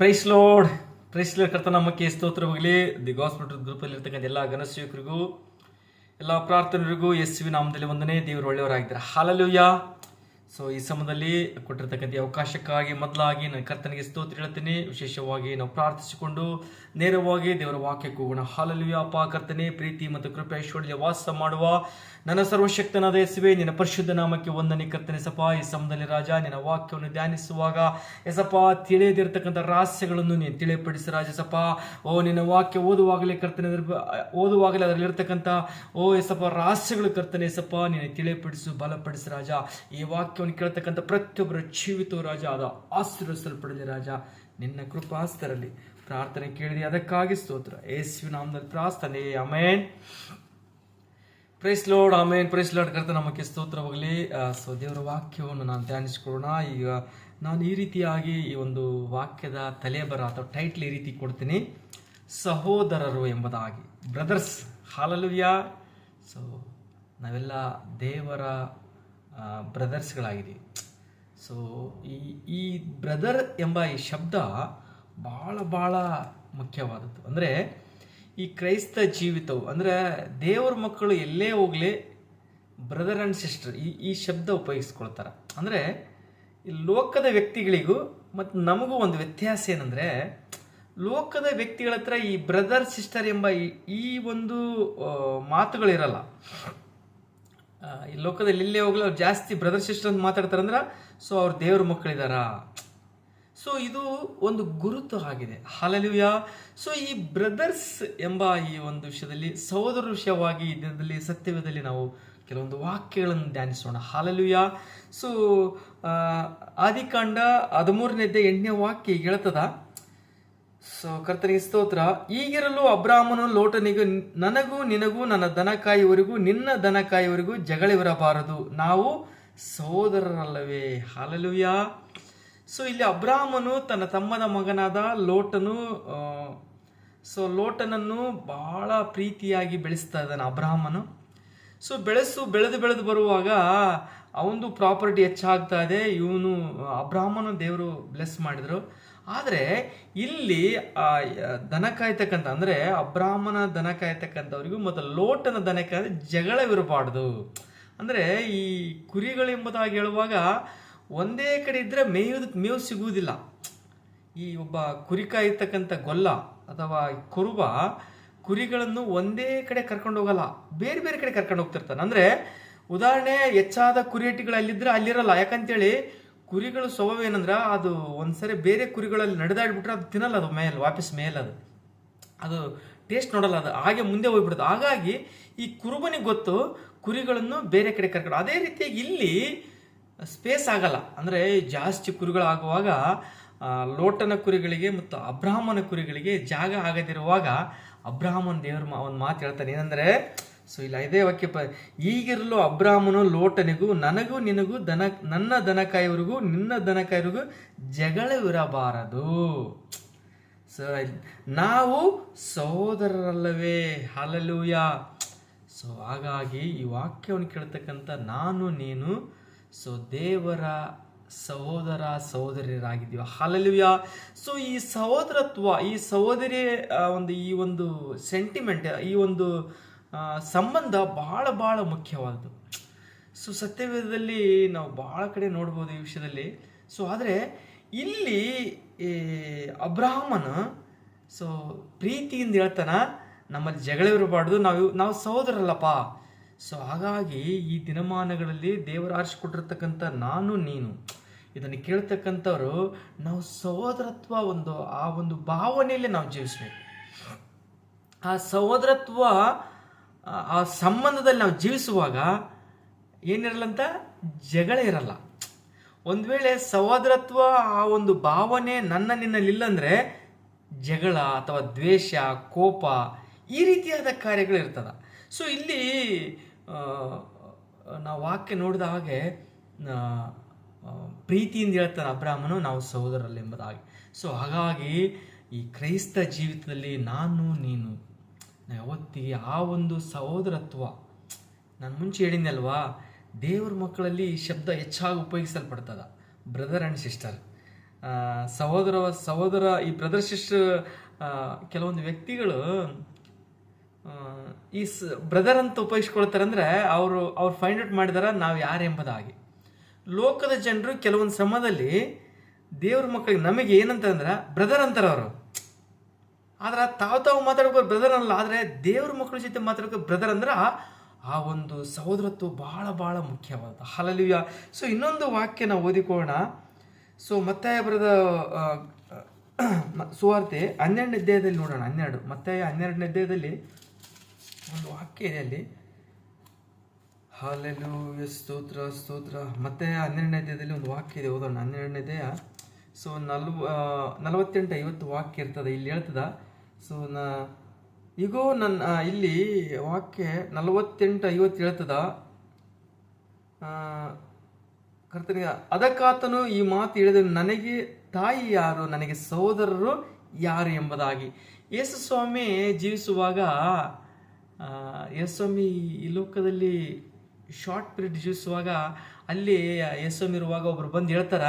Price load price load ಕರ್ತನ ನಮ್ಮಕ್ಕೆ ಸ್ತೋತ್ರ ಹೋಗಲಿ. ದಿ ಗಾಸ್ಪಿಟಲ್ ಗ್ರೂಪಲ್ಲಿ ಇರ್ತಕ್ಕಂಥ ಎಲ್ಲ ಗಣಸೇವಕರಿಗೂ ಎಲ್ಲ ಪ್ರಾರ್ಥನೆರಿಗೂ ಎಸ್ ವಿ ನಾಮದಲ್ಲಿ ಒಂದನೇ ದೇವರು ಒಳ್ಳೆಯವರಾಗಿದ್ದಾರೆ. ಹಾಲಲುಯ್ಯ ಸೊ ಈ ಸಮಯದಲ್ಲಿ ಕೊಟ್ಟಿರ್ತಕ್ಕಂಥ ಅವಕಾಶಕ್ಕಾಗಿ ಮೊದಲಾಗಿ ನಾನು ಕರ್ತನಿಗೆ ಸ್ತೋತ್ರ ಹೇಳ್ತೀನಿ. ವಿಶೇಷವಾಗಿ ನಾವು ಪ್ರಾರ್ಥಿಸಿಕೊಂಡು ನೇರವಾಗಿ ದೇವರ ವಾಕ್ಯಕ್ಕೆ ಹೋಗೋಣ. ಹಾಲಲ್ಲಿ ವ್ಯಾಪ ಕರ್ತನೆ, ಪ್ರೀತಿ ಮತ್ತು ಕೃಪೆ, ಐಶ್ವರ್ಯ ವಾಸ ಮಾಡುವ ನನ್ನ ಸರ್ವಶಕ್ತನಾದ ಯೇಸುವೆ, ನಿನ್ನ ಪರಿಶುದ್ಧ ನಾಮಕ್ಕೆ ಒಂದನೇ ಕರ್ತನೆ ಸಪ ಈ ಸಮಯದಲ್ಲಿ ರಾಜ, ನಿನ್ನ ವಾಕ್ಯವನ್ನು ಧ್ಯಾನಿಸುವಾಗ ಎಸಪ್ಪ ತಿಳಿಯದಿರ್ತಕ್ಕಂಥ ರಹಸ್ಯಗಳನ್ನು ನೀನು ತಿಳಿಯಪಡಿಸಿ ರಾಜಸಪ ಓ, ನಿನ್ನ ವಾಕ್ಯ ಓದುವಾಗಲೇ ಕರ್ತನೆ, ಓದುವಾಗಲೇ ಅದರಲ್ಲಿರ್ತಕ್ಕಂಥ ಓ ಎಸಪ್ಪ ರಹಸ್ಯಗಳು ಕರ್ತನೆ ಎಸಪ್ಪ ನೀನು ತಿಳಿಯಪಡಿಸು, ಬಲಪಡಿಸು ರಾಜ. ಈ ವಾಕ್ಯವನ್ನು ಕೇಳ್ತಕ್ಕಂಥ ಪ್ರತಿಯೊಬ್ಬರ ಜೀವಿತವು ರಾಜ ಅದು ಆಶೀರ್ವಿಸಲ್ಪಡಲಿ ರಾಜ. ನಿನ್ನ ಕೃಪಾಸ್ತರಲ್ಲಿ ಪ್ರಾರ್ಥನೆ ಕೇಳಿದೆ. ಅದಕ್ಕಾಗಿ ಸ್ತೋತ್ರ. ಯೇಸುವಿನ ನಾಮದಲ್ಲಿ ಪ್ರಾರ್ಥನೆ. Amen praise lord amen. Praise lord ಕರ್ತ ನಮಗೆ ಸ್ತೋತ್ರವಾಗಲಿ. ಸೊ ದೇವರ ವಾಕ್ಯವನ್ನು ನಾನು ಧ್ಯಾನಿಸ್ಕೊಳ್ಳೋಣ. ಈಗ ನಾನು ಈ ರೀತಿಯಾಗಿ ಈ ಒಂದು ವಾಕ್ಯದ ತಲೆಬರ ಅಥವಾ ಟೈಟ್ಲ್ ಈ ರೀತಿ ಕೊಡ್ತೀನಿ. ಸಹೋದರರು ಎಂಬುದಾಗಿ. ಬ್ರದರ್ಸ್ ಹಾಲಲುಯ್ಯ ಸೊ ನಾವೆಲ್ಲ ದೇವರ ಬ್ರದರ್ಸ್ಗಳಾಗಿದ್ದೀವಿ ಸೊ ಈ ಈ ಬ್ರದರ್ ಎಂಬ ಈ ಶಬ್ದ ಭಾಳ ಭಾಳ ಮುಖ್ಯವಾದದ್ದು. ಅಂದರೆ, ಈ ಕ್ರೈಸ್ತ ಜೀವಿತವು, ಅಂದರೆ ದೇವ್ರ ಮಕ್ಕಳು ಎಲ್ಲೇ ಹೋಗಲಿ ಬ್ರದರ್ ಆ್ಯಂಡ್ ಸಿಸ್ಟರ್ ಈ ಈ ಶಬ್ದ ಉಪಯೋಗಿಸ್ಕೊಳ್ತಾರೆ. ಅಂದರೆ, ಈ ಲೋಕದ ವ್ಯಕ್ತಿಗಳಿಗೂ ಮತ್ತು ನಮಗೂ ಒಂದು ವ್ಯತ್ಯಾಸ ಏನಂದರೆ, ಲೋಕದ ವ್ಯಕ್ತಿಗಳ ಹತ್ರ ಈ ಬ್ರದರ್ ಸಿಸ್ಟರ್ ಎಂಬ ಈ- ಒಂದು ಮಾತುಗಳಿರಲ್ಲ. ಈ ಲೋಕದಲ್ಲಿ ಇಲ್ಲೇ ಹೋಗಲಿ ಅವ್ರು ಜಾಸ್ತಿ ಬ್ರದರ್ ಸಿಸ್ಟರ್ ಅಂತ ಮಾತಾಡ್ತಾರೆ ಅಂದ್ರೆ ಸೊ ಅವ್ರು ದೇವ್ರ ಮಕ್ಕಳಿದಾರ. ಸೊ ಇದು ಒಂದು ಗುರುತು ಆಗಿದೆ. ಹಾಲಲಿವ್ಯ ಸೊ ಈ ಬ್ರದರ್ಸ್ ಎಂಬ ಈ ಒಂದು ವಿಷಯದಲ್ಲಿ, ಸಹೋದರ ವಿಷಯವಾಗಿ ದಿನದಲ್ಲಿ ಸತ್ಯವೇದಲ್ಲಿ ನಾವು ಕೆಲವೊಂದು ವಾಕ್ಯಗಳನ್ನು ಧ್ಯಾನಿಸೋಣ. ಹಾಲಲುಯ ಸೊ ಆದಿಕಾಂಡ ಹದಿಮೂರನೇದ್ದೇ ಎಂಟನೇ ವಾಕ್ಯ ಹೇಳ್ತದ? ಸೊ ಕರ್ತನಿಗೆ ಸ್ತೋತ್ರ. ಈಗಿರಲು ಅಬ್ರಾಹ್ಮನು ಲೋಟನಿಗೂ, ನನಗೂ, ನಿನಗೂ, ನನ್ನ ದನ ಕಾಯುವವರಿಗೂ ನಿನ್ನ ದನ ಜಗಳವಿರಬಾರದು ಜಗಳಿರಬಾರದು ನಾವು ಸಹೋದರರಲ್ಲವೇ. ಹಾಲಲುಯ್ಯ ಸೊ ಇಲ್ಲಿ ಅಬ್ರಾಹ್ಮನು ತನ್ನ ತಮ್ಮನ ಮಗನಾದ ಲೋಟನು ಸೊ ಲೋಟನನ್ನು ಬಹಳ ಪ್ರೀತಿಯಾಗಿ ಬೆಳೆಸ್ತಾ ಇದ್ದಾನೆ ಅಬ್ರಾಹ್ಮನು ಸೊ ಬೆಳೆಸು, ಬೆಳೆದು ಬೆಳೆದು ಬರುವಾಗ ಅವನದು ಪ್ರಾಪರ್ಟಿ ಹೆಚ್ಚಾಗ್ತಾ ಇದೆ. ಇವನು ಅಬ್ರಾಹ್ಮನು ದೇವರು ಬ್ಲೆಸ್ ಮಾಡಿದ್ರು. ಆದರೆ ಇಲ್ಲಿ ದನ ಕಾಯ್ತಕ್ಕಂಥ ಅಂದರೆ ಅಬ್ರಾಹ್ಮಣ ದನ ಕಾಯ್ತಕ್ಕಂಥವ್ರಿಗೂ ಮತ್ತು ಲೋಟನ ದನ ಕಾಯ್ದ ಜಗಳವಿರಬಾರ್ದು ಅಂದರೆ ಈ ಕುರಿಗಳೆಂಬುದಾಗಿ ಹೇಳುವಾಗ ಒಂದೇ ಕಡೆ ಇದ್ದರೆ ಮೇಯೋದಕ್ಕೆ ಮೇವು ಸಿಗುವುದಿಲ್ಲ. ಈ ಒಬ್ಬ ಕುರಿ ಕಾಯ್ತಕ್ಕಂಥ ಗೊಲ್ಲ ಅಥವಾ ಕುರುಬ ಕುರಿಗಳನ್ನು ಒಂದೇ ಕಡೆ ಕರ್ಕೊಂಡು ಹೋಗಲ್ಲ, ಬೇರೆ ಬೇರೆ ಕಡೆ ಕರ್ಕೊಂಡು ಹೋಗ್ತಿರ್ತಾನೆ. ಅಂದರೆ ಉದಾಹರಣೆ, ಹೆಚ್ಚಾದ ಕುರಿಯಟಿಗಳು ಅಲ್ಲಿದ್ದರೆ ಅಲ್ಲಿರಲ್ಲ. ಯಾಕಂತೇಳಿ ಕುರಿಗಳು ಸ್ವಭಾವ ಏನಂದ್ರೆ ಅದು ಒಂದ್ಸರಿ ಬೇರೆ ಕುರಿಗಳಲ್ಲಿ ನಡೆದಾಡ್ಬಿಟ್ರೆ ಅದು ತಿನ್ನಲ್ಲ ಅದು ಮೇಲ್, ವಾಪಸ್ ಮೇಲ್ ಅದು. ಅದು ಟೇಸ್ಟ್ ನೋಡಲ್ಲ ಅದು. ಹಾಗೆ ಮುಂದೆ ಹೋಗ್ಬಿಡುತ್ತೆ. ಹಾಗಾಗಿ ಈ ಕುರುಬನಿಗೆ ಗೊತ್ತು ಕುರಿಗಳನ್ನು ಬೇರೆ ಕಡೆ ಕರ್ಕೊಂಡು ಅದೇ ರೀತಿಯಾಗಿ ಇಲ್ಲಿ ಸ್ಪೇಸ್ ಆಗಲ್ಲ. ಅಂದರೆ ಜಾಸ್ತಿ ಕುರಿಗಳಾಗುವಾಗ ಲೋಟನ ಕುರಿಗಳಿಗೆ ಮತ್ತು ಅಬ್ರಾಹ್ಮನ ಕುರಿಗಳಿಗೆ ಜಾಗ ಆಗದಿರುವಾಗ ಅಬ್ರಾಹ್ಮನ್ ದೇವ್ರ ಒಂದು ಮಾತು ಹೇಳ್ತಾನೆ. ಏನಂದರೆ ಸೊ ಇಲ್ಲ ಇದೇ ವಾಕ್ಯ ಪ, ಈಗಿರಲು ಅಬ್ರಾಹ್ಮನು ಲೋಟನಿಗೂ, ನನಗೂ ನಿನಗೂ ದನ, ನನ್ನ ದನಕಾಯಿವರಿಗೂ, ನಿನ್ನ ದನಕಾಯಿವರಿಗೂ ಜಗಳವಿರಬಾರದು. ಸೊ ನಾವು ಸಹೋದರರಲ್ಲವೇ ಹಲಲೂಯ ಸೊ ಹಾಗಾಗಿ ಈ ವಾಕ್ಯವನ್ನು ಕೇಳ್ತಕ್ಕಂಥ ನಾನು, ನೀನು ಸೊ ದೇವರ ಸಹೋದರ ಸಹೋದರಿಯರಾಗಿದ್ದೀವಿ. ಹಾಲಲುಯ ಸೊ ಈ ಸಹೋದರತ್ವ, ಈ ಸಹೋದರಿ ಒಂದು, ಈ ಒಂದು ಸೆಂಟಿಮೆಂಟ್ ಈ ಒಂದು ಸಂಬಂಧ ಭಾಳ ಭಾಳ ಮುಖ್ಯವಾದದ್ದು ಸೊ ಸತ್ಯವೇದದಲ್ಲಿ ನಾವು ಭಾಳ ಕಡೆ ನೋಡ್ಬೋದು ಈ ವಿಷಯದಲ್ಲಿ. ಸೊ ಆದರೆ ಇಲ್ಲಿ ಅಬ್ರಾಹ್ಮನ ಸೊ ಪ್ರೀತಿಯಿಂದ ಹೇಳ್ತಾನ, ನಮ್ಮಲ್ಲಿ ಜಗಳವಿರಬಾರ್ದು ನಾವು ನಾವು ಸಹೋದರಲ್ಲಪ್ಪ ಸೊ ಹಾಗಾಗಿ ಈ ದಿನಮಾನಗಳಲ್ಲಿ ದೇವರ ಆರಿಸಿಕೊಟ್ಟಿರ್ತಕ್ಕಂಥ ನಾನು, ನೀನು. ಇದನ್ನು ಕೇಳ್ತಕ್ಕಂಥವ್ರು, ನಾವು ಸಹೋದರತ್ವ ಒಂದು, ಆ ಒಂದು ಭಾವನೆಯಲ್ಲೇ ನಾವು ಜೀವಿಸ್ಬೇಕು. ಆ ಸಹೋದರತ್ವ ಆ- ಸಂಬಂಧದಲ್ಲಿ ನಾವು ಜೀವಿಸುವಾಗ ಏನಿರಲ್ಲಂತ? ಜಗಳ ಇರಲ್ಲ. ಒಂದು ವೇಳೆ ಸಹೋದರತ್ವ ಆ ಒಂದು ಭಾವನೆ ನನ್ನ ನಿನ್ನಲ್ಲಿ ಇಲ್ಲಂದ್ರೆ ಜಗಳ ಅಥವಾ ದ್ವೇಷ, ಕೋಪ ಈ ರೀತಿಯಾದ ಕಾರ್ಯಗಳು ಇರ್ತದೆ. ಸೊ ಇಲ್ಲಿ ನಾವು ವಾಕ್ಯ ನೋಡಿದ ಹಾಗೆ ಪ್ರೀತಿಯಿಂದ ಹೇಳ್ತಾನೆ ಅಬ್ರಾಹ್ಮನು, ನಾವು ಸಹೋದರರೆಂಬುದಾಗಿ ಸೊ ಹಾಗಾಗಿ ಈ ಕ್ರೈಸ್ತ ಜೀವಿತದಲ್ಲಿ ನಾನು, ನೀನು. ಯಾವತ್ತಿಗೆ ಆ ಒಂದು ಸಹೋದರತ್ವ. ನಾನು ಮುಂಚೆ ಹೇಳಿದ್ನಲ್ವಾ ದೇವ್ರ ಮಕ್ಕಳಲ್ಲಿ ಈ ಶಬ್ದ ಹೆಚ್ಚಾಗಿ ಉಪಯೋಗಿಸಲ್ಪಡ್ತದ ಬ್ರದರ್ ಆ್ಯಂಡ್ ಸಿಸ್ಟರ್ ಸಹೋದರ ಸಹೋದರ, ಈ ಬ್ರದರ್ ಸಿಸ್ಟರ್ ಕೆಲವೊಂದು ವ್ಯಕ್ತಿಗಳು ಈ ಸ್ ಬ್ರದರ್ ಅಂತ ಉಪಯೋಗಿಸ್ಕೊಳ್ತಾರೆ ಅಂದರೆ ಅವರು, ಅವ್ರು ಫೈಂಡ್ ಔಟ್ ಮಾಡಿದಾರ ನಾವು ಯಾರು ಎಂಬುದಾಗಿ. ಲೋಕದ ಜನರು ಕೆಲವೊಂದು ಸಮಯದಲ್ಲಿ ದೇವ್ರ ಮಕ್ಕಳಿಗೆ ನಮಗೆ ಏನಂತಂದ್ರೆ ಬ್ರದರ್ ಅಂತಾರೆ ಅವರು ಆದ್ರೆ ತಾವು ತಾವು ಮಾತಾಡ್ಕೊ ಬ್ರದರ್ ಅಲ್ಲ ಆದರೆ ದೇವ್ರ ಮಕ್ಕಳ ಜೊತೆ ಮಾತಾಡ್ಕೊ ಬ್ರದರ್ ಅಂದ್ರೆ ಆ- ಒಂದು ಸಹೋದರತ್ವ ಭಾಳ ಭಾಳ ಮುಖ್ಯವಾದ. ಹಲಲಿಯ ಸೊ ಇನ್ನೊಂದು ವಾಕ್ಯ ನಾವು ಓದಿಕೊಳ್ಳೋಣ. ಸೊ ಮತ್ತೆ ಬರೆದ ಸುವಾರ್ತೆ ಹನ್ನೆರಡನೇ ಅಧ್ಯಾಯದಲ್ಲಿ ನೋಡೋಣ, ಹನ್ನೆರಡು. ಮತ್ತಾಯ ಹನ್ನೆರಡನೇ ಅಧ್ಯಾಯದಲ್ಲಿ ಒಂದು ವಾಕ್ಯ ಇದೆ ಅಲ್ಲಿ. ಹಾಲೆಲು ಸ್ತೋತ್ರ ಸ್ತೋತ್ರ. ಮತ್ತೆ ಹನ್ನೆರಡನೇ ಅಧ್ಯಾಯದಲ್ಲಿ ಒಂದು ವಾಕ್ಯ ಇದೆ, ಓದೋಣ. ಹನ್ನೆರಡನೇ ಅಧ್ಯಾಯ. ಸೊ ನಲ್ವ ನಲವತ್ತೆಂಟು ಐವತ್ತು ವಾಕ್ಯ ಇರ್ತದೆ, ಇಲ್ಲಿ ಹೇಳ್ತದ ಸೊ ನಾ ಈಗೋ ನನ್ನ ಇಲ್ಲಿ ವಾಕ್ಯ ನಲವತ್ತೆಂಟು ಐವತ್ತು ಹೇಳ್ತದ. ಕರ್ತನಿಗೆ ಅದಕ್ಕಾತನು ಈ ಮಾತು ಹೇಳಿದ ನನಗೆ ತಾಯಿ ಯಾರು ನನಗೆ ಸಹೋದರರು ಯಾರು ಎಂಬುದಾಗಿ. ಯೇಸು ಸ್ವಾಮಿ ಜೀವಿಸುವಾಗ ಆ, ಯೇಸು ಈ ಲೋಕದಲ್ಲಿ ಶಾರ್ಟ್ ಪೀರಿಯಡ್ ಜೀವಿಸುವಾಗ ಅಲ್ಲಿ ಯೇಸು ಸ್ವಾಮಿ ಇರುವಾಗ ಒಬ್ರು ಬಂದು ಹೇಳ್ತಾರ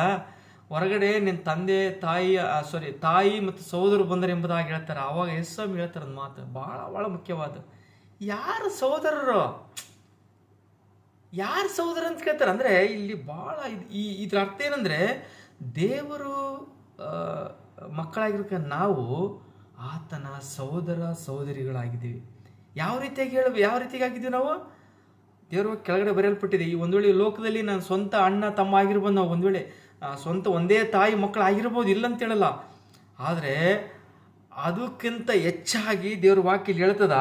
ಹೊರಗಡೆ ನಿನ್ನ ತಂದೆ, ತಾಯಿ ಸಾರಿ ತಾಯಿ ಮತ್ತು ಸಹೋದರು ಬಂದರು ಎಂಬುದಾಗಿ ಹೇಳ್ತಾರೆ. ಆವಾಗ ಯೇಸು ಸ್ವಾಮಿ ಹೇಳ್ತಾರೆ ಒಂದು ಮಾತು, ಭಾಳ ಭಾಳ ಮುಖ್ಯವಾದ. ಯಾರು ಸಹೋದರರು? ಯಾರು ಸಹೋದರ ಅಂತ ಕೇಳ್ತಾರೆ. ಅಂದರೆ ಇಲ್ಲಿ ಭಾಳ ಈ, ಇದ್ರ ಅರ್ಥ ಏನಂದರೆ ದೇವರು ಮಕ್ಕಳಾಗಿರ್ಕ ನಾವು ಆತನ ಸಹೋದರ, ಸಹೋದರಿಗಳಾಗಿದ್ದೀವಿ. ಯಾವ ರೀತಿಯಾಗಿ ಹೇಳ ಯಾವ ರೀತಿಯಾಗಿ ಆಗಿದ್ದೀವಿ ನಾವು? ದೇವರು ಕೆಳಗಡೆ ಬರೆಯಲ್ಪಟ್ಟಿದೆ, ಈ ಒಂದು ವೇಳೆ ಲೋಕದಲ್ಲಿ ನಾನು ಸ್ವಂತ ಅಣ್ಣ, ತಮ್ಮ ಆಗಿರ್ಬೋದು ನಾವು ಒಂದು ವೇಳೆ ಸ್ವಂತ ಒಂದೇ ತಾಯಿ ಮಕ್ಕಳು ಆಗಿರ್ಬೋದು ಇಲ್ಲ ಅಂತ ಹೇಳಲ್ಲ ಆದರೆ ಅದಕ್ಕಿಂತ ಹೆಚ್ಚಾಗಿ ದೇವ್ರ ವಾಕ್ಯಲ್ಲಿ ಹೇಳ್ತದ,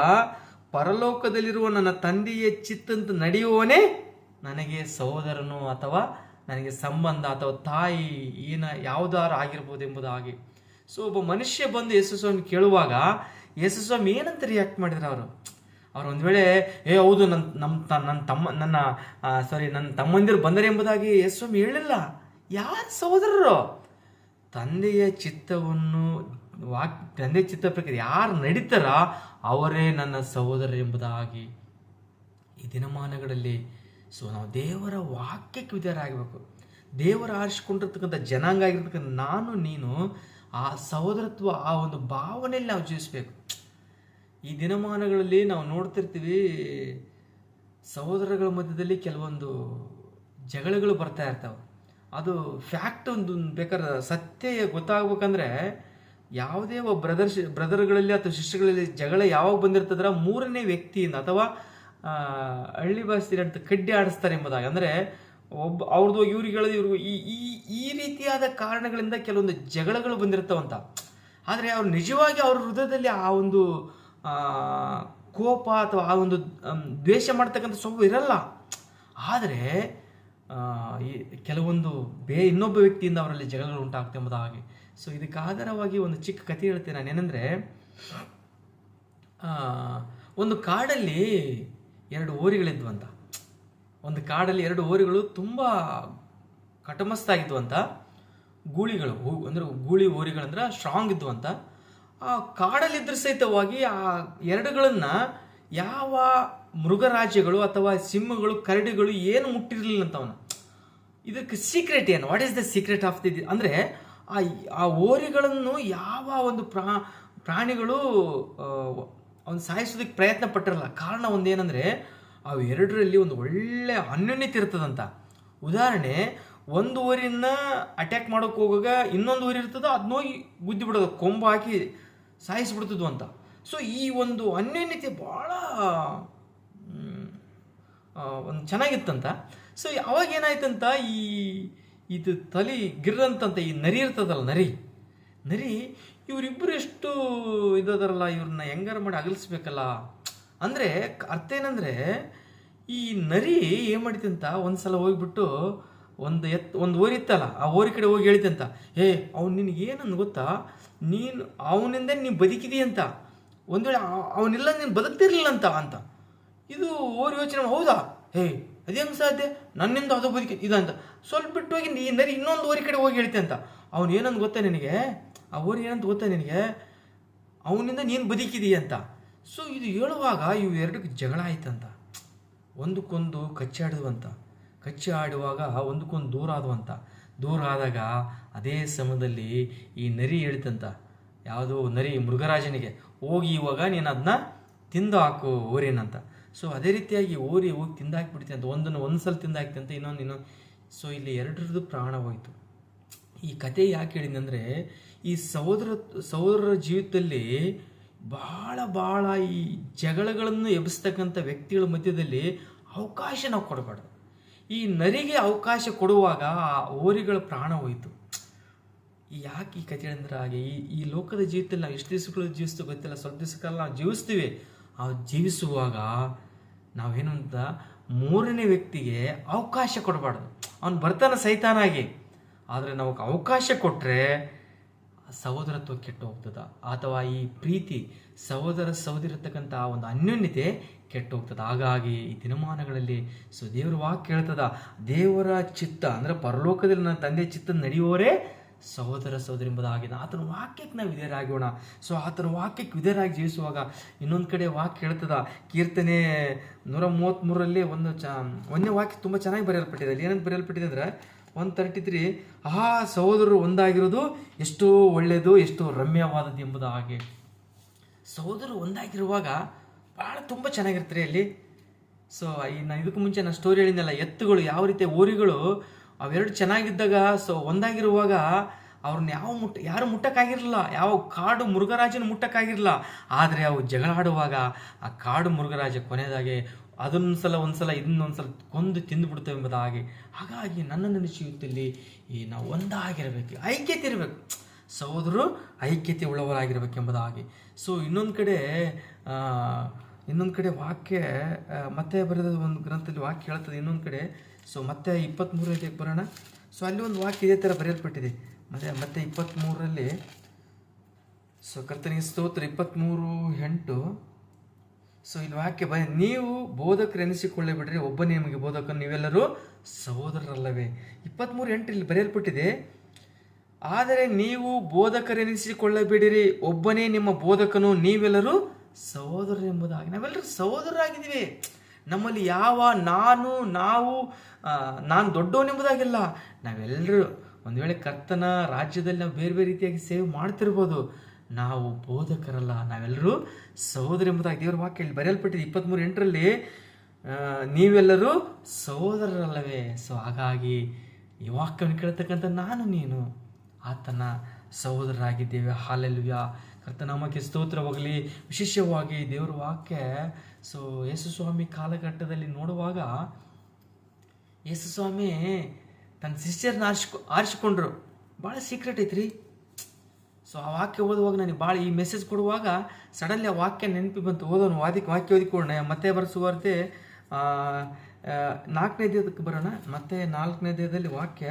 ಪರಲೋಕದಲ್ಲಿರುವ ನನ್ನ ತಂದೆಯ ಚಿತ್ತಂತ ನಡೆಯುವವನೇ ನನಗೆ ಸಹೋದರನು ಅಥವಾ ನನಗೆ ಸಂಬಂಧ ಅಥವಾ ತಾಯಿ ಏನ ಯಾವುದಾರು ಆಗಿರ್ಬೋದು ಎಂಬುದಾಗಿ. ಸೊ ಒಬ್ಬ ಮನುಷ್ಯ ಬಂದು ಯೇಸು ಸ್ವಾಮಿ ಕೇಳುವಾಗ ಯೇಸು ಸ್ವಾಮಿ ಏನಂತ ರಿಯಾಕ್ಟ್ ಮಾಡಿದ್ರು ಅವರು? ಅವ್ರು ಒಂದು ವೇಳೆ, ಏ, ಹೌದು ನನ್ನ ನಮ್ಮ ನನ್ನ ತಮ್ಮ, ನನ್ನ ಸಾರಿ ನನ್ನ ತಮ್ಮಂದಿರು ಬಂದರೆ ಎಂಬುದಾಗಿ ಯೇಸು ಸ್ವಾಮಿ ಹೇಳಿಲ್ಲ ಯಾರು ಸಹೋದರರು? ತಂದೆಯ ಚಿತ್ತವನ್ನು ವಾಕ್, ತಂದೆಯ ಚಿತ್ತ ಪ್ರಕಾರ ಯಾರು ನಡೀತಾರ, ಅವರೇ ನನ್ನ ಸಹೋದರ ಎಂಬುದಾಗಿ ಈ ದಿನಮಾನಗಳಲ್ಲಿ ಸೊ ನಾವು ದೇವರ ವಾಕ್ಯಕ್ಕೆ ವಿಧೇಯರಾಗಬೇಕು. ದೇವರ ಆರಿಸಿಕೊಂಡಿರ್ತಕ್ಕಂಥ ಜನಾಂಗ ಆಗಿರ್ತಕ್ಕಂಥ ನಾನು, ನೀನು, ಆ ಸಹೋದರತ್ವ, ಆ ಒಂದು ಭಾವನೆಯಲ್ಲಿ ನಾವು ಜೀವಿಸಬೇಕು. ಈ ದಿನಮಾನಗಳಲ್ಲಿ ನಾವು ನೋಡ್ತಿರ್ತೀವಿ, ಸಹೋದರಗಳ ಮಧ್ಯದಲ್ಲಿ ಕೆಲವೊಂದು ಜಗಳಗಳು ಬರ್ತಾ ಇರ್ತಾವೆ. ಅದು ಫ್ಯಾಕ್ಟ್ ಒಂದು ಬೇಕಾದ್ರೆ ಸತ್ಯ ಗೊತ್ತಾಗ್ಬೇಕಂದ್ರೆ ಯಾವುದೇ ಒಬ್ಬ ಬ್ರದರ್ ಬ್ರದರ್ಗಳಲ್ಲಿ ಅಥವಾ ಶಿಷ್ಯಗಳಲ್ಲಿ ಜಗಳ ಯಾವಾಗ ಬಂದಿರ್ತದ್ರ ಮೂರನೇ ವ್ಯಕ್ತಿಯಿಂದ ಅಥವಾ ಹಳ್ಳಿ ಭಾಷೆಯಲ್ಲಿ ಅಂತ ಕಡ್ಡಿ ಆಡಿಸ್ತಾರೆ ಎಂಬುದಾಗಿ. ಅಂದರೆ ಒಬ್ಬ, ಅವ್ರದ್ದು ಇವ್ರಿಗೆ ಹೇಳೋದು ಇವ್ರಿಗೂ ಈ ಈ ಈ ರೀತಿಯಾದ ಕಾರಣಗಳಿಂದ ಕೆಲವೊಂದು ಜಗಳಗಳು ಬಂದಿರ್ತಾವಂತ. ಆದರೆ ಅವ್ರು ನಿಜವಾಗಿ ಅವ್ರ ಹೃದಯದಲ್ಲಿ ಆ ಒಂದು ಕೋಪ ಅಥವಾ ಆ ಒಂದು ದ್ವೇಷ ಮಾಡ್ತಕ್ಕಂಥ ಸ್ವಭಾವ ಇರಲ್ಲ. ಆದರೆ ಈ ಕೆಲವೊಂದು ಬೇ, ಇನ್ನೊಬ್ಬ ವ್ಯಕ್ತಿಯಿಂದ ಅವರಲ್ಲಿ ಜಗಳಗಳು ಉಂಟಾಗ್ತವೆ ಎಂಬುದಾಗಿ ಸೊ ಇದಕ್ಕೆ ಆಧಾರವಾಗಿ ಒಂದು ಚಿಕ್ಕ ಕಥೆ ಹೇಳ್ತೇನೆ ನಾನು. ಏನಂದರೆ ಒಂದು ಕಾಡಲ್ಲಿ ಎರಡು ಓರಿಗಳಿದ್ವಂತ ಒಂದು ಕಾಡಲ್ಲಿ ಎರಡು ಓರಿಗಳು ತುಂಬ ಅಂತ. ಗೂಳಿಗಳು ಅಂದ್ರೆ ಗೂಳಿ ಓರಿಗಳಂದ್ರೆ ಸ್ಟ್ರಾಂಗ್ ಇದ್ವು ಅಂತ. ಆ ಕಾಡಲ್ಲಿದ್ದರೂ ಸಹಿತವಾಗಿ ಆ ಎರಡುಗಳನ್ನು ಯಾವ ಮೃಗರಾಜ್ಯಗಳು ಅಥವಾ ಸಿಂಹಗಳು, ಕರಡಿಗಳು ಏನು ಮುಟ್ಟಿರಲಿಲ್ಲ ಅಂತ ಅವನು. ಇದಕ್ಕೆ ಸೀಕ್ರೆಟ್ ಏನು? What is the secret of the ಅಂದರೆ ಆ ಆ ಓರಿಗಳನ್ನು ಯಾವ ಒಂದು ಪ್ರಾ ಪ್ರಾಣಿಗಳು ಅವನು ಸಾಯಿಸೋದಕ್ಕೆ ಪ್ರಯತ್ನ ಪಟ್ಟಿರಲ್ಲ. ಕಾರಣ ಒಂದೇನಂದರೆ, ಅವು ಎರಡರಲ್ಲಿ ಒಂದು ಒಳ್ಳೆ ಅನ್ಯೋನ್ಯತೆ ಇರ್ತದಂತ. ಉದಾಹರಣೆ, ಒಂದು ಊರಿನ ಅಟ್ಯಾಕ್ ಮಾಡೋಕೆ ಹೋಗುವಾಗ ಇನ್ನೊಂದು ಊರು ಇರ್ತದೆ ಅದನ್ನ ಹೋಗಿ ಗುದ್ದಿ ಬಿಡೋದು, ಕೊಂಬು ಹಾಕಿ ಸಾಯಿಸಿಬಿಡ್ತದ್ದು ಅಂತ. ಸೊ ಈ ಒಂದು ಅನ್ಯೋನ್ಯತೆ ಭಾಳ ಒಂದು ಚೆನ್ನಾಗಿತ್ತಂತ. ಸೊ ಅವಾಗ ಏನಾಯ್ತಂತ, ಈ, ಇದು ತಲೆ ಗಿರ್ರಂತಂತ ಈ ನರಿ ಇರ್ತದಲ್ಲ, ನರಿ. ನರಿ ಇವರಿಬ್ಬರು ಎಷ್ಟು ಇದಾದಾರಲ್ಲ, ಇವ್ರನ್ನ ಹೆಂಗಾರ ಮಾಡಿ ಅಗಲಿಸ್ಬೇಕಲ್ಲ. ಅಂದರೆ, ಅರ್ಥ ಏನಂದರೆ, ಈ ನರಿ ಏನು ಮಾಡಿತಂತ ಒಂದು ಸಲ ಹೋಗ್ಬಿಟ್ಟು, ಒಂದು ಎತ್, ಒಂದು ಓರಿತ್ತಲ್ಲ ಆ ಓರಿ ಕಡೆ ಹೋಗಿ ಹೇಳಿತಂತ ಏ ಅವ್ನು ನಿನಗೆ ಏನಂದು ಗೊತ್ತಾ? ನೀನು, ಅವನಿಂದ ನೀನು ಬದುಕಿದೀಯಂತ. ಒಂದು ವೇಳೆ ಅವನಿಲ್ಲ ನೀನು ಬದುಕ್ತಿರ್ಲಿಲ್ಲ ಅಂತ. ಅಂತ ಇದು ಓರಿ ಯೋಚನೆ ಹೌದಾ? ಹೇ, ಅದೇನು ಸಾಧ್ಯ? ನನ್ನಿಂದ ಅದು ಬದುಕಿ ಅಂತ. ಸ್ವಲ್ಪ ಬಿಟ್ಟು ಹೋಗಿ ನೀ ನರಿ ಇನ್ನೊಂದು ಊರಿ ಕಡೆ ಹೋಗಿ ಹೇಳ್ತೆ ಅಂತ. ಅವ್ನು ಏನಂತ ಗೊತ್ತಾ ನಿನಗೆ? ಆ ಓರಿ ಏನಂತ ಗೊತ್ತಾ ನಿನಗೆ? ಅವನಿಂದ ನೀನು ಬದುಕಿದೀಯ ಅಂತ. ಸೊ ಇದು ಹೇಳುವಾಗ ಇವು ಎರಡಕ್ಕೆ ಜಗಳ ಆಯ್ತಂತ. ಒಂದಕ್ಕೊಂದು ಕಚ್ಚಿ ಆಡಿದ್ವಂತ ಕಚ್ಚಿ ಆಡುವಾಗ ಒಂದಕ್ಕೊಂದು ದೂರ ಆದವಂತ ದೂರ ಆದಾಗ ಅದೇ ಸಮಯದಲ್ಲಿ ಈ ನರಿ ಹೇಳ್ತಂತ. ಯಾವುದೋ ನರಿ ಮೃಗರಾಜನಿಗೆ ಹೋಗಿ ಇವಾಗ ನೀನು ಅದನ್ನ ತಿಂದು ಹಾಕು ಓರಿನಂತ ಸೊ ಅದೇ ರೀತಿಯಾಗಿ ಓರಿ ಹೋಗಿ ತಿಂದಾಕ್ಬಿಡ್ತೀನಿ ಅಂತ, ಒಂದನ್ನು ಒಂದು ಸಲ ತಿಂದಾಕ್ತಿ ಅಂತ ಇನ್ನೊಂದು ಇನ್ನೊಂದು. ಸೊ ಇಲ್ಲಿ ಎರಡರದ್ದು ಪ್ರಾಣ ಹೋಯಿತು. ಈ ಕತೆ ಯಾಕೆ ಹೇಳಿದಂದರೆ ಈ ಸಹೋದರ, ಸಹೋದರರ ಜೀವಿತದಲ್ಲಿ ಭಾಳ ಭಾಳ ಈ ಜಗಳಗಳನ್ನು ಎಬ್ಬಿಸ್ತಕ್ಕಂಥ ವ್ಯಕ್ತಿಗಳ ಮಧ್ಯದಲ್ಲಿ ಅವಕಾಶ ನಾವು ಕೊಡಬಾರ್ದು. ಈ ನರಿಗೆ ಅವಕಾಶ ಕೊಡುವಾಗ ಆ ಓರಿಗಳ ಪ್ರಾಣ ಹೋಯಿತು. ಯಾಕೆ ಈ ಕತೆ ಹೇಳಿದ್ರೆ ಹಾಗೆ, ಈ ಈ ಲೋಕದ ಜೀವಿತದಲ್ಲಿ ನಾವು ಎಷ್ಟು ದಿವಸಗಳು ಜೀವಿಸ್ತೀವಿ ಗೊತ್ತಿಲ್ಲ. ಸ್ವಲ್ಪ ದಿವಸಕ್ಕೆಲ್ಲ ನಾವು ಜೀವಿಸ್ತೀವಿ. ಆ ಜೀವಿಸುವಾಗ ನಾವೇನು ಅಂತ ಮೂರನೇ ವ್ಯಕ್ತಿಗೆ ಅವಕಾಶ ಕೊಡಬಾರ್ದು. ಅವನು ಬರ್ತಾನೆ ಸೈತಾನಾಗಿ. ಆದರೆ ನಾವು ಅವಕಾಶ ಕೊಟ್ಟರೆ ಸಹೋದರತ್ವ ಕೆಟ್ಟು ಹೋಗ್ತದ. ಅಥವಾ ಈ ಪ್ರೀತಿ ಸಹೋದರ ಸಹೋದರಿರ್ತಕ್ಕಂಥ ಒಂದು ಅನ್ಯೋನ್ಯತೆ ಕೆಟ್ಟು ಹೋಗ್ತದೆ. ಹಾಗಾಗಿ ಈ ದಿನಮಾನಗಳಲ್ಲಿ ಸೊ ದೇವರ ವಾಕ್ ಕೇಳ್ತದ. ದೇವರ ಚಿತ್ತ ಅಂದರೆ ಪರಲೋಕದಲ್ಲಿ ನನ್ನ ತಂದೆ ಚಿತ್ತ ನಡೆಯುವವರೇ ಸಹೋದರ ಸಹೋದರಿ ಎಂಬುದಾಗಿದೆ ಆತನ ವಾಕ್ಯಕ್ಕೆ ನಾವು ವಿಧೇಯರಾಗೋಣ. ಸೊ ಆತನ ವಾಕ್ಯಕ್ಕೆ ವಿಧೇಯರಾಗಿ ಜೀವಿಸುವಾಗ ಇನ್ನೊಂದು ಕಡೆ ವಾಕ್ಯ ಹೇಳ್ತದ, ಕೀರ್ತನೆ ನೂರ ಮೂವತ್ತ್ಮೂರರಲ್ಲಿ ಒಂದು ಚ ಒಂದೇ ವಾಕ್ಯ ತುಂಬ ಚೆನ್ನಾಗಿ ಬರೆಯಲ್ಪಟ್ಟಿದೆ. ಅಲ್ಲಿ ಏನಂತ ಬರೆಯಲ್ಪಟ್ಟಿದೆ ಅಂದರೆ ಒನ್ ತರ್ಟಿ ತ್ರೀ ಆ ಸಹೋದರರು ಒಂದಾಗಿರೋದು ಎಷ್ಟು ಒಳ್ಳೆಯದು, ಎಷ್ಟು ರಮ್ಯವಾದದ್ದು ಎಂಬುದು ಹಾಗೆ. ಸಹೋದರರು ಒಂದಾಗಿರುವಾಗ ಭಾಳ ತುಂಬ ಚೆನ್ನಾಗಿರ್ತಾರೆ ಅಲ್ಲಿ. ಸೊ ಈ ನಾನು ಇದಕ್ಕೂ ಮುಂಚೆ ನಾನು ಸ್ಟೋರಿ ಹೇಳಿದ್ನಲ್ಲ, ಎತ್ತುಗಳು, ಯಾವ ರೀತಿ ಓರಿಗಳು ಅವೆರಡು ಚೆನ್ನಾಗಿದ್ದಾಗ, ಸೊ ಒಂದಾಗಿರುವಾಗ ಅವ್ರನ್ನ ಯಾವ ಮುಟ್ಟ, ಯಾರು ಮುಟ್ಟಕ್ಕಾಗಿರಲಿಲ್ಲ. ಯಾವ ಕಾಡು ಮುರುಘರಾಜನ ಮುಟ್ಟಕ್ಕಾಗಿರಲಿಲ್ಲ. ಆದರೆ ಅವು ಜಗಳಾಡುವಾಗ ಆ ಕಾಡು ಮುರುಘರಾಜ ಕೊನೆಯದಾಗಿ ಅದೊಂದು ಸಲ ಒಂದು ಸಲ ಇದನ್ನೊಂದು ಸಲ ಕೊಂದು ತಿಂದುಬಿಡ್ತೇವೆ ಎಂಬುದಾಗಿ ಹಾಗೆ. ಹಾಗಾಗಿ ನನ್ನ ನನ್ನ ಜೀವಿತದಲ್ಲಿ ಈ ನಾವು ಒಂದಾಗಿರಬೇಕು ಐಕ್ಯತೆ ಇರಬೇಕು ಸಹೋದರು ಐಕ್ಯತೆ ಉಳ್ಳವರಾಗಿರ್ಬೇಕೆಂಬುದಾಗಿ ಸೊ ಇನ್ನೊಂದು ಕಡೆ ಇನ್ನೊಂದು ಕಡೆ ವಾಕ್ಯ ಮತ್ತೆ ಬರೆದ ಒಂದು ಗ್ರಂಥದಲ್ಲಿ ವಾಕ್ಯ ಹೇಳ್ತದೆ ಇನ್ನೊಂದು ಕಡೆ. ಸೊ ಮತ್ತೆ ಇಪ್ಪತ್ತ್ಮೂರಕ್ಕೆ ಬರೋಣ. ಸೊ ಅಲ್ಲಿ ಒಂದು ವಾಕ್ಯ ಇದೇ ಥರ ಬರೆಯಲ್ಪಟ್ಟಿದೆ. ಮತ್ತೆ ಮತ್ತೆ ಇಪ್ಪತ್ತ್ಮೂರರಲ್ಲಿ ಸೊ ಕರ್ತನಿಗೆ ಸ್ತೋತ್ರ ಇಪ್ಪತ್ತ್ಮೂರು ಎಂಟು. ಸೊ ಇಲ್ಲಿ ವಾಕ್ಯ ಬ, ನೀವು ಬೋಧಕರು ಎನಿಸಿಕೊಳ್ಳಬೇಡ್ರಿ ಒಬ್ಬನೇ ನಿಮಗೆ ಬೋಧಕ ನೀವೆಲ್ಲರೂ ಸಹೋದರರಲ್ಲವೇ. ಇಪ್ಪತ್ತ್ಮೂರು ಎಂಟು ಇಲ್ಲಿ ಬರೆಯಲ್ಪಟ್ಟಿದೆ. ಆದರೆ ನೀವು ಬೋಧಕರೆನಿಸಿಕೊಳ್ಳಬೇಡಿರಿ ಒಬ್ಬನೇ ನಿಮ್ಮ ಬೋಧಕನು, ನೀವೆಲ್ಲರೂ ಸಹೋದರರು ಎಂಬುದಾಗಿ. ನಾವೆಲ್ಲರೂ ಸಹೋದರರಾಗಿದ್ದೀವಿ. ನಮ್ಮಲ್ಲಿ ಯಾವ ನಾನು, ನಾವು ನಾನು ದೊಡ್ಡವನೆಂಬುದಾಗಿಲ್ಲ ನಾವೆಲ್ಲರೂ ಒಂದು ವೇಳೆ ಕರ್ತನ ರಾಜ್ಯದಲ್ಲಿ ನಾವು ಬೇರೆ ಬೇರೆ ರೀತಿಯಾಗಿ ಸೇವೆ ಮಾಡ್ತಿರ್ಬೋದು. ನಾವು ಬೋಧಕರಲ್ಲ. ನಾವೆಲ್ಲರೂ ಸಹೋದರ ಎಂಬುದಾಗಿ ದೇವರ ವಾಕ್ಯ ಬರೆಯಲ್ಪಟ್ಟಿದೆ ಇಪ್ಪತ್ತ್ಮೂರು ಎಂಟರಲ್ಲಿ ನೀವೆಲ್ಲರೂ ಸಹೋದರರಲ್ಲವೇ. ಸೊ ಹಾಗಾಗಿ ಈ ವಾಕ್ಯವನ್ನು ಕೇಳ್ತಕ್ಕಂಥ ನಾನು, ನೀನು ಆತನ ಸಹೋದರರಾಗಿದ್ದೇವೆ. ಹಾಲೆಲ್ವ್ಯ ಕರ್ತನಾಮಕ್ಕೆ ಸ್ತೋತ್ರವಾಗಲಿ, ವಿಶೇಷವಾಗಿ ದೇವರ ವಾಕ್ಯ. ಸೊ ಯೇಸುಸ್ವಾಮಿ ಕಾಲಘಟ್ಟದಲ್ಲಿ ನೋಡುವಾಗ ಯೇಸುಸ್ವಾಮಿ ತನ್ನ ಶಿಷ್ಯರನ್ನ ಆರಿಸ್ಕೊ, ಆರಿಸಿಕೊಂಡ್ರು. ಭಾಳ ಸೀಕ್ರೆಟ್ ಐತ್ರಿ. ಸೊ ಆ ವಾಕ್ಯ ಓದುವಾಗ ನನಗೆ ಭಾಳ ಈ ಮೆಸೇಜ್ ಕೊಡುವಾಗ ಸಡನ್ಲಿ ಆ ವಾಕ್ಯ ನೆನಪಿ ಬಂತು. ಓದೋನು ವಾದಿಕ್ ವಾಕ್ಯ ಓದಿಕೊಳ್ಳೋಣ. ಮತ್ತೆ ಬರೆಸುವಾರ್ತೆ ನಾಲ್ಕನೇ ದೇಹದಕ್ಕೆ ಬರೋಣ. ಮತ್ತೆ ನಾಲ್ಕನೇ ದೇಹದಲ್ಲಿ ವಾಕ್ಯ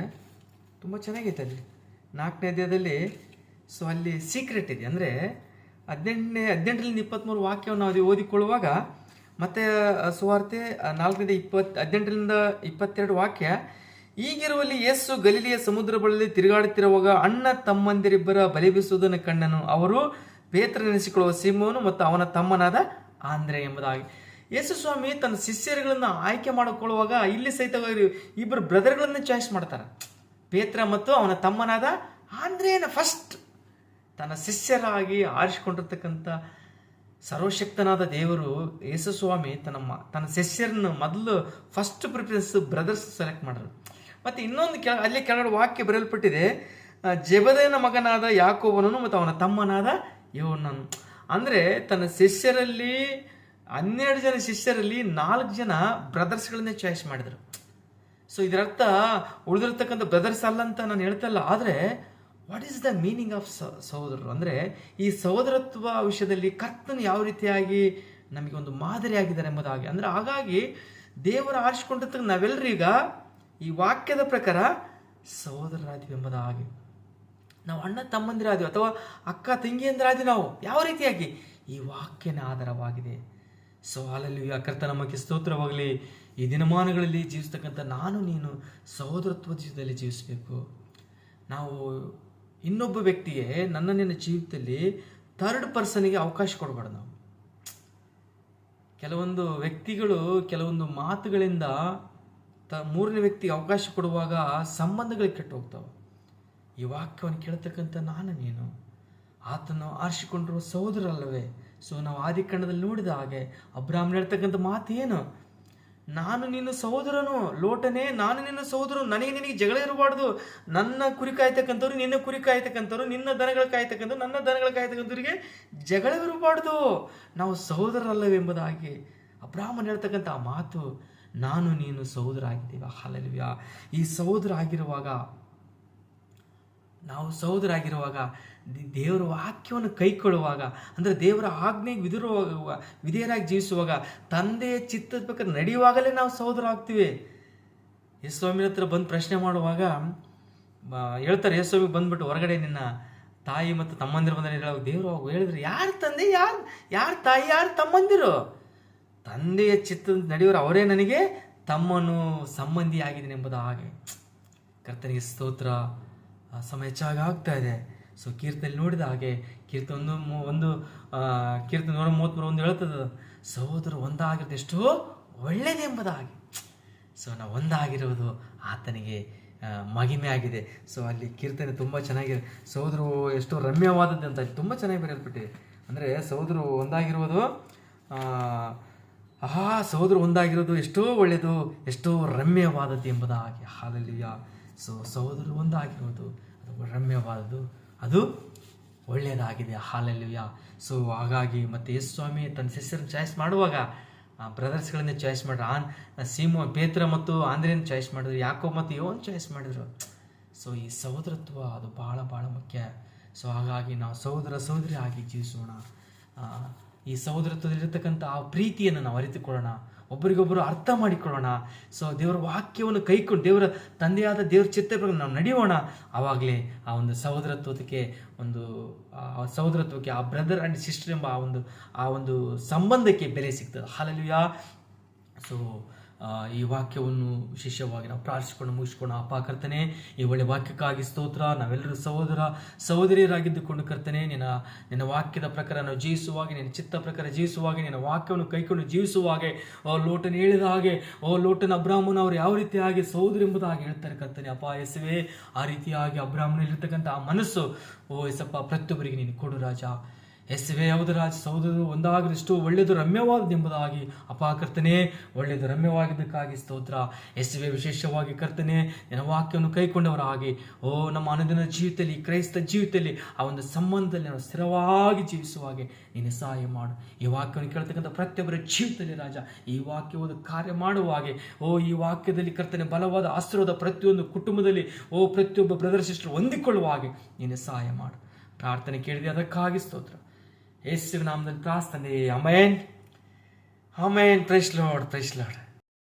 ತುಂಬ ಚೆನ್ನಾಗೈತೆ ಅಲ್ಲಿ. ನಾಲ್ಕನೇ ದೇಹದಲ್ಲಿ ಸೊ ಅಲ್ಲಿ ಸೀಕ್ರೆಟ್ ಇದೆ. ಅಂದರೆ ಹದಿನೆಂಟನೇ ಹದಿನೆಂಟರಿಂದ ಇಪ್ಪತ್ತ್ಮೂರು ವಾಕ್ಯವನ್ನು ನಾವು ಓದಿಕೊಳ್ಳುವಾಗ ಮತ್ತೆ ಸುವಾರ್ತೆ ನಾಲ್ಕರಿಂದ ಇಪ್ಪತ್ತು, ಹದಿನೆಂಟರಿಂದ ಇಪ್ಪತ್ತೆರಡು ವಾಕ್ಯ, ಈಗಿರುವಲ್ಲಿ ಯೇಸು ಗಲೀಲಿಯ ಸಮುದ್ರ ಬಳಿ ತಿರುಗಾಡುತ್ತಿರುವಾಗ ಅಣ್ಣ ತಮ್ಮಂದಿರಿಬ್ಬರ ಬಲಿ ಬೀಸುವುದನ್ನು ಕಂಡನು. ಅವರು ಬೇತರೆನಿಸಿಕೊಳ್ಳುವ ಸಿಂಹನು ಮತ್ತು ಅವನ ತಮ್ಮನಾದ ಆಂದ್ರೆ ಎಂಬುದಾಗಿ. ಯೇಸು ಸ್ವಾಮಿ ತನ್ನ ಶಿಷ್ಯರುಗಳನ್ನು ಆಯ್ಕೆ ಮಾಡಿಕೊಳ್ಳುವಾಗ ಇಲ್ಲಿ ಸಹಿತ ಇಬ್ಬರು ಬ್ರದರ್ಗಳನ್ನು ಚಾಯ್ಸ್ ಮಾಡ್ತಾರೆ. ಪೇತ್ರ ಮತ್ತು ಅವನ ತಮ್ಮನಾದ ಆಂದ್ರೇನ ಫಸ್ಟ್ ತನ್ನ ಶಿಷ್ಯರಾಗಿ ಆರಿಸಿಕೊಂಡಿರ್ತಕ್ಕಂಥ ಸರ್ವಶಕ್ತನಾದ ದೇವರು ಯೇಸುಸ್ವಾಮಿ ತನ್ನ ಮ, ತನ್ನ ಶಿಷ್ಯರನ್ನು ಮೊದಲು ಫಸ್ಟ್ ಪ್ರಿಫರೆನ್ಸ್ ಬ್ರದರ್ಸ್ ಸೆಲೆಕ್ಟ್ ಮಾಡಿದ್ರು. ಮತ್ತು ಇನ್ನೊಂದು ಕೆಳ, ಅಲ್ಲಿ ಕೆಳಗಡೆ ವಾಕ್ಯ ಬರೆಯಲ್ಪಟ್ಟಿದೆ ಜಬದೇನ ಮಗನಾದ ಯಾಕೋಬನನು ಮತ್ತು ಅವನ ತಮ್ಮನಾದ ಯೋನನು ಅಂದರೆ ತನ್ನ ಶಿಷ್ಯರಲ್ಲಿ, ಹನ್ನೆರಡು ಜನ ಶಿಷ್ಯರಲ್ಲಿ ನಾಲ್ಕು ಜನ ಬ್ರದರ್ಸ್ಗಳನ್ನೇ ಚಾಯ್ಸ್ ಮಾಡಿದರು. ಸೊ ಇದರರ್ಥ ಉಳಿದಿರ್ತಕ್ಕಂಥ ಬ್ರದರ್ಸ್ ಅಲ್ಲ ಅಂತ ನಾನು ಹೇಳ್ತಲ್ಲ ಆದರೆ what is the meaning of ಸಹೋದರರು? ಅಂದರೆ ಈ ಸಹೋದರತ್ವ ವಿಷಯದಲ್ಲಿ ಕರ್ತನ ಯಾವ ರೀತಿಯಾಗಿ ನಮಗೆ ಒಂದು ಮಾದರಿಯಾಗಿದ್ದಾರೆ ಎಂಬುದಾಗಿ. ಅಂದರೆ ಹಾಗಾಗಿ ದೇವರ ಆರಿಸಿಕೊಂಡಿರ್ತಕ್ಕ ನಾವೆಲ್ಲರೀಗ ಈ ವಾಕ್ಯದ ಪ್ರಕಾರ ಸಹೋದರರಾದಿವಿ ಎಂಬುದಾಗಿ. ನಾವು ಅಣ್ಣ ತಮ್ಮಂದಿರಾದಿವಿ ಅಥವಾ ಅಕ್ಕ ತಂಗಿಯಂದಿರಾದಿ ನಾವು ಯಾವ ರೀತಿಯಾಗಿ? ಈ ವಾಕ್ಯನ ಆಧಾರವಾಗಿದೆ. ಸೊ ಅಲ್ಲಲ್ಲಿ ಕರ್ತ ನಮಗೆ ಸ್ತೋತ್ರವಾಗಲಿ. ಈ ದಿನಮಾನಗಳಲ್ಲಿ ಜೀವಿಸ್ತಕ್ಕಂಥ ನಾನು, ನೀನು ಸಹೋದರತ್ವ ಜೀವಿತದಲ್ಲಿ ಜೀವಿಸಬೇಕು. ನಾವು ಇನ್ನೊಬ್ಬ ವ್ಯಕ್ತಿಗೆ ನನ್ನ ನಿನ್ನ ಜೀವಿತದಲ್ಲಿ ಥರ್ಡ್ ಪರ್ಸನಿಗೆ ಅವಕಾಶ ಕೊಡಬಾರ್ದು ನಾವು. ಕೆಲವೊಂದು ವ್ಯಕ್ತಿಗಳು ಕೆಲವೊಂದು ಮಾತುಗಳಿಂದ ತ ಮೂರನೇ ವ್ಯಕ್ತಿಗೆ ಅವಕಾಶ ಕೊಡುವಾಗ ಸಂಬಂಧಗಳಿಗೆ ಕೆಟ್ಟು ಹೋಗ್ತಾವೆ ಈ ವಾಕ್ಯವನ್ನು ಕೇಳ್ತಕ್ಕಂಥ ನಾನು ನೀನು. ಆತನು ಆರಿಸಿಕೊಂಡಿರುವ ಸಹೋದರಲ್ಲವೇ ಸೊ ನಾವು ಆದಿಕಂಡದಲ್ಲಿ ನೋಡಿದ ಹಾಗೆ ಅಬ್ರಾಹ್ಮಣ ಹೇಳ್ತಕ್ಕಂಥ ಮಾತು ಏನು? ನಾನು ನಿನ್ನ ಸಹೋದರನು, ಲೋಟನೇ, ನಾನು ನಿನ್ನ ಸಹೋದರನು, ನನಗೆ ನಿನಗೆ ಜಗಳ ಇರಬಾರ್ದು. ನನ್ನ ಕುರಿ ಕಾಯ್ತಕ್ಕಂಥವ್ರು ನಿನ್ನ ಕುರಿ ಕಾಯ್ತಕ್ಕಂಥವ್ರು, ನಿನ್ನ ದನಗಳ ಕಾಯ್ತಕ್ಕಂಥವ್ರು, ನನ್ನ ದನಗಳ ಕಾಯ್ತಕ್ಕಂಥವ್ರಿಗೆ ಜಗಳವಿರಬಾರ್ದು ನಾವು ಸಹೋದರಲ್ಲವೆಂಬುದಾಗಿ ಅಬ್ರಾಹ್ಮಣ ಹೇಳ್ತಕ್ಕಂಥ ಮಾತು, ನಾನು ನೀನು ಸಹೋದರ ಆಗಿದ್ದೀವ ಈ ಸಹೋದರ ಆಗಿರುವಾಗ ನಾವು ಸಹೋದರಾಗಿರುವಾಗ ದೇವರ ವಾಕ್ಯವನ್ನು ಕೈಕೊಳ್ಳುವಾಗ, ಅಂದರೆ ದೇವರ ಆಜ್ಞೆಗೆ ವಿಧಿರುವಾಗ ವಿಧೇಯರಾಗಿ ಜೀವಿಸುವಾಗ, ತಂದೆಯ ಚಿತ್ತದ ಪ್ರಕಾರ ನಡೆಯುವಾಗಲೇ ನಾವು ಸಹೋದರ ಆಗ್ತೀವಿ ಯೇಸ್ವಾಮಿ ಹತ್ರ ಬಂದು ಪ್ರಶ್ನೆ ಮಾಡುವಾಗ ಹೇಳ್ತಾರೆ ಯಶಸ್ವಾಮಿ ಬಂದ್ಬಿಟ್ಟು ಹೊರಗಡೆ ನಿನ್ನ ತಾಯಿ ಮತ್ತು ತಮ್ಮಂದಿರು ಬಂದರೆ ಹೇಳುವಾಗ ದೇವರು ಹೇಳಿದ್ರು, ಯಾರು ತಂದೆ? ಯಾರು ಯಾರು ತಾಯಿ? ಯಾರು ತಮ್ಮಂದಿರು? ತಂದೆಯ ಚಿತ್ತ ನಡೆಯೋರು ಅವರೇ ನನಗೆ ತಮ್ಮನು ಸಂಬಂಧಿ ಎಂಬುದು ಹಾಗೆ ಕರ್ತನಿಗೆ ಸ್ತೋತ್ರ. ಸಮಯ ಹೆಚ್ಚಾಗಿ ಆಗ್ತಾ ಇದೆ. ಸೊ ಕೀರ್ತನೆ ನೋಡಿದ ಹಾಗೆ ಕೀರ್ತನೆ ಒಂದು ಒಂದು ಕೀರ್ತನೆ ನೂರ ಮೂವತ್ತ್ಮೂರು ಒಂದು ಹೇಳ್ತದ, ಸಹೋದರ ಒಂದಾಗಿರೋದು ಎಷ್ಟೋ ಒಳ್ಳೆಯದು ಎಂಬುದಾಗಿ ಸೊ ನಾವು ಒಂದಾಗಿರೋದು ಆತನಿಗೆ ಮಹಿಮೆ ಆಗಿದೆ. ಸೊ ಅಲ್ಲಿ ಕೀರ್ತನೆ ತುಂಬ ಚೆನ್ನಾಗಿದೆ ಸಹೋದರು ಎಷ್ಟೋ ರಮ್ಯವಾದದ್ದು ಅಂತ ತುಂಬ ಚೆನ್ನಾಗಿ ಬರೆಯಲ್ಪಟ್ಟಿದೆ. ಅಂದರೆ, ಸಹೋದರು ಒಂದಾಗಿರೋದು ಆಹಾ, ಸಹೋದರ ಒಂದಾಗಿರೋದು ಎಷ್ಟೋ ಒಳ್ಳೆಯದು ಎಷ್ಟೋ ರಮ್ಯವಾದದ್ದು ಎಂಬುದಾಗಿ ಹಾಲಲ್ಲಿಯ ಸೊ ಸಹೋದರರು ಒಂದಾಗಿರೋದು ಅದು ರಮ್ಯವಾದದ್ದು, ಅದು ಒಳ್ಳೆಯದಾಗಿದೆ. ಹಾಲಲ್ಲಿಯ ಸೊ, ಹಾಗಾಗಿ ಮತ್ತು ಯೇಸು ಸ್ವಾಮಿ ತನ್ನ ಸಿಸ್ಟರ್ನ ಚಾಯ್ಸ್ ಮಾಡುವಾಗ ಬ್ರದರ್ಸ್ಗಳನ್ನೇ ಚಾಯ್ಸ್ ಮಾಡ್ರು, ಆನ್ ಸೀಮ, ಪೇತ್ರ ಮತ್ತು ಆಂಧ್ರೇನ ಚಾಯ್ಸ್ ಮಾಡಿದ್ರು ಯಾಕೋ ಮತ್ತು ಯೋನ್ ಚಾಯ್ಸ್ ಮಾಡಿದ್ರು. ಸೊ, ಈ ಸಹೋದರತ್ವ ಅದು ಭಾಳ ಭಾಳ ಮುಖ್ಯ. ಸೊ, ಹಾಗಾಗಿ ನಾವು ಸಹೋದರ ಸಹೋದರಿ ಆಗಿ ಜೀವಿಸೋಣ. ಈ ಸಹೋದರತ್ವದಲ್ಲಿರ್ತಕ್ಕಂಥ ಆ ಪ್ರೀತಿಯನ್ನು ನಾವು ಅರಿತುಕೊಳ್ಳೋಣ. ಒಬ್ಬರಿಗೊಬ್ಬರು ಅರ್ಥ ಮಾಡಿಕೊಳ್ಳೋಣ. ಸೊ ದೇವರ ವಾಕ್ಯವನ್ನು ಕೈಕೊಂಡು, ದೇವರ ತಂದೆಯಾದ ದೇವರ ಚಿತ್ತ ನಾವು ನಡೆಯೋಣ. ಆವಾಗಲೇ ಆ ಒಂದು ಸಹೋದರತ್ವಕ್ಕೆ ಒಂದು ಸಹೋದರತ್ವಕ್ಕೆ, ಆ ಬ್ರದರ್ ಆ್ಯಂಡ್ ಸಿಸ್ಟರ್ ಎಂಬ ಆ ಒಂದು ಆ ಒಂದು ಸಂಬಂಧಕ್ಕೆ ಬೆಲೆ ಸಿಗ್ತದೆ. ಹಾಲಲ್ವಿಯಾ ಸೊ ಈ ವಾಕ್ಯವನ್ನು ವಿಶೇಷವಾಗಿ ನಾವು ಪ್ರಾರ್ಥಿಸಿಕೊಂಡು ಮುಗಿಸ್ಕೊಂಡು ಅಪ್ಪ ಕರ್ತನೆ, ಈ ಒಳ್ಳೆ ವಾಕ್ಯಕ್ಕಾಗಿ ಸ್ತೋತ್ರ. ನಾವೆಲ್ಲರೂ ಸಹೋದರ, ಸಹೋದರಿಯರಾಗಿದ್ದುಕೊಂಡು ಕರ್ತನೆ, ನಿನ್ನ ನಿನ್ನ ವಾಕ್ಯದ ಪ್ರಕಾರ ನಾವು ಜೀವಿಸುವಾಗ, ನಿನ್ನ ಚಿತ್ತ ಪ್ರಕಾರ ಜೀವಿಸುವಾಗ, ನಿನ್ನ ವಾಕ್ಯವನ್ನು ಕೈಕೊಂಡು ಜೀವಿಸುವಾಗೆ, ಓ ಲೋಟನ ಹೇಳಿದ ಹಾಗೆ, ಓ ಲೋಟನ ಅಬ್ರಾಹ್ಮನ ಅವರು ಯಾವ ರೀತಿಯಾಗಿ ಸಹೋದರಿ ಎಂಬುದಾಗಿ ಹೇಳ್ತಾರೆ ಕರ್ತನೆ. ಅಪ್ಪ ಎಸವೇ ಆ ರೀತಿಯಾಗಿ ಅಬ್ರಾಹ್ಮನಲ್ಲಿರ್ತಕ್ಕಂಥ ಆ ಮನಸ್ಸು, ಓ ಎಸಪ್ಪ ಪ್ರತಿಯೊಬ್ಬರಿಗೆ ನೀನು ಕೊಡು ರಾಜ. ಎಸ್ವೇ ಯಾವುದರಾಜ ಸಹೋದರರು, ಒಂದಾಗದಷ್ಟು ಒಳ್ಳೆಯದು ರಮ್ಯವಾದದೆಂಬುದಾಗಿ ಅಪ್ಪ ಕರ್ತನೆ ಒಳ್ಳೆಯದು ರಮ್ಯವಾಗಿದ್ದಕ್ಕಾಗಿ ಸ್ತೋತ್ರ. ಎಸ್ವೆ ವಿಶೇಷವಾಗಿ ಕರ್ತನೆ ವಾಕ್ಯವನ್ನು ಕೈಕೊಂಡವರಾಗಿ. ಓ, ನಮ್ಮ ಅನುದಿನ ಜೀವಿತದಲ್ಲಿ, ಕ್ರೈಸ್ತ ಜೀವಿತದಲ್ಲಿ, ಆ ಒಂದು ಸಂಬಂಧದಲ್ಲಿ ನಾವು ಸ್ಥಿರವಾಗಿ ಜೀವಿಸುವಾಗೆ ನೀನು ಸಹಾಯ ಮಾಡು. ಈ ವಾಕ್ಯವನ್ನು ಕೇಳ್ತಕ್ಕಂಥ ಪ್ರತಿಯೊಬ್ಬರ ಜೀವಿತದಲ್ಲಿ ರಾಜ, ಈ ವಾಕ್ಯವನ್ನು ಕಾರ್ಯ ಮಾಡುವ ಹಾಗೆ. ಓ, ಈ ವಾಕ್ಯದಲ್ಲಿ ಕರ್ತನೆ ಬಲವಾದ ಆಶ್ರಯದ ಪ್ರತಿಯೊಂದು ಕುಟುಂಬದಲ್ಲಿ, ಓ, ಪ್ರತಿಯೊಬ್ಬ ಬ್ರದರ್, ಸಿಸ್ಟರ್, ಹೊಂದಿಕೊಳ್ಳುವ ಹಾಗೆ ನೀನು ಸಹಾಯ ಮಾಡು. ಪ್ರಾರ್ಥನೆ ಕೇಳಿದೆ, ಅದಕ್ಕಾಗಿ ಸ್ತೋತ್ರ. ಯೇಸುವಿನ ನಾಮದಲ್ಲಿ ಪ್ರಾರ್ಥನೆ amen amen praise lord praise lord